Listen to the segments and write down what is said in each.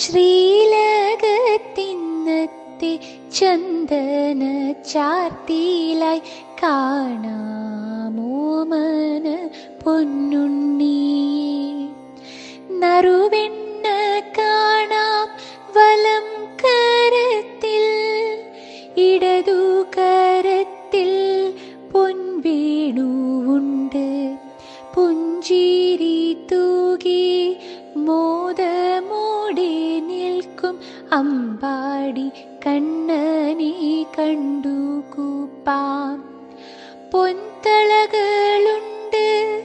ശ്രീലകത്തിന്നത്തെ ചന്ദന ചാർത്തിയിലായി കാണാമോമന പൊന്നുണ്ണി. നറുവെണ്ണ കാണാം വലം കരത്തിൽ ഇടതു കരത്തിൽ പൊൻവീണുണ്ട് പുഞ്ചിരി തൂകി നിൽക്കും അമ്പാടി കണ്ണനെ കണ്ടു കൂപ്പാം. പൊൻതളകളുണ്ട്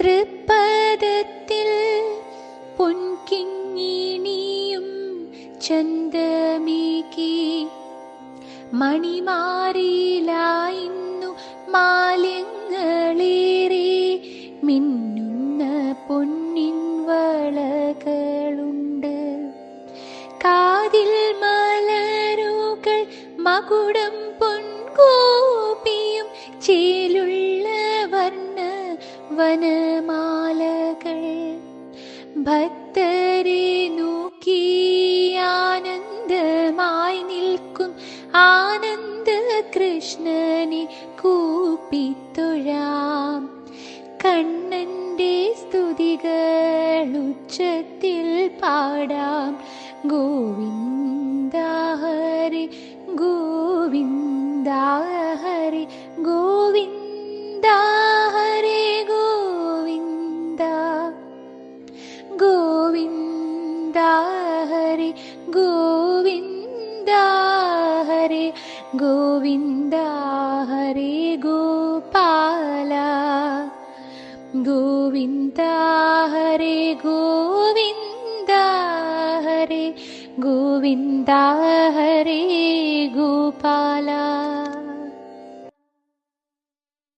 തൃപ്പദത്തിൽ. പൊൻകിങ്ങിണിയും ചന്തമേകി മണിമാറിയിലായിന്നു മാലിങ്ങളേറെ മിന്നുന്ന പൊന്നിൻ കാതിൽ മലരുകൾ മകുടം പൊൻകോപിയും ചേലുള്ള വർണ വനമാലകൾ ഭക്തരെ നോക്കി ആനന്ദമായി നിൽക്കും ആനന്ദ കൃഷ്ണനെ കൂപ്പിത്തൊഴാം. കണ്ണന്റെ സ്തുതികൾ ഉച്ചത്തിൽ പാടാം. गोविन्द हरि गोविन्द हरि गोविन्द हरे गोविन्द गोविन्द हरि गोविन्द हरे गोविन्द हरे गोपाल गोविन्द हरे गोविन्द हरे गोविन्दा हरे गोपाला।